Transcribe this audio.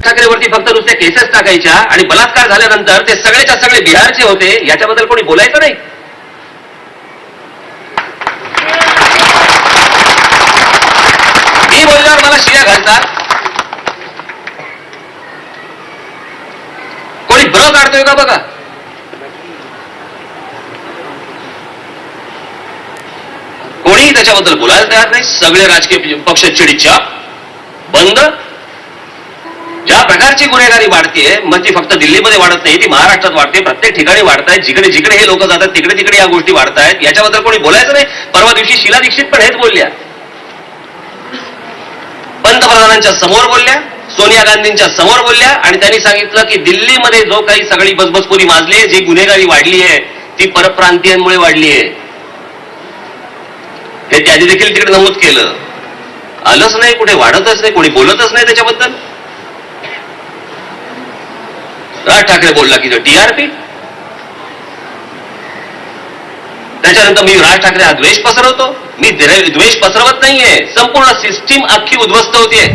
ठाकरेवरती फक्त नुसते केसेस टाकायच्या आणि बलात्कार झाल्यानंतर ते सगळेच्या सगळे बिहारचे होते याच्याबद्दल कोणी बोलायचं नाही. मी बोलल्यावर मला शिया घालतात. कोणी ब्र काढतोय का बघा? कोणीही त्याच्याबद्दल बोलायला तयार नाही. सगळे राजकीय पक्ष चिडीच्या बंद. प्रकारची गुन्हेगारी वाढतीये मग ती फक्त दिल्लीमध्ये वाढत नाही ती महाराष्ट्रात वाढते प्रत्येक ठिकाणी वाढतायत जिकडे जिकडे हे लोक जातात तिकडे तिकडे या गोष्टी वाढतायत. याच्याबद्दल कोणी बोलायचं नाही. परवा दिवशी शिला दीक्षित पण हेच बोलल्या. पंतप्रधानांच्या समोर बोलल्या सोनिया गांधींच्या समोर बोलल्या आणि त्यांनी सांगितलं की दिल्लीमध्ये जो काही सगळी बसबसपुरी माजली आहे जी गुन्हेगारी वाढली आहे ती परप्रांतीयांमुळे वाढली आहे. हे त्यांनी देखील तिकडे नमूद केलं. आलंच नाही कुठे वाढतच नाही कोणी बोलतच नाही त्याच्याबद्दल. राज ठाकरे बोलला की टीआरपी त्याच्यानंतर मी राज ठाकरे हा द्वेष पसरवतो. मी द्वेष पसरवत नाहीये. संपूर्ण सिस्टीम अख्खी उद्ध्वस्त होतीये.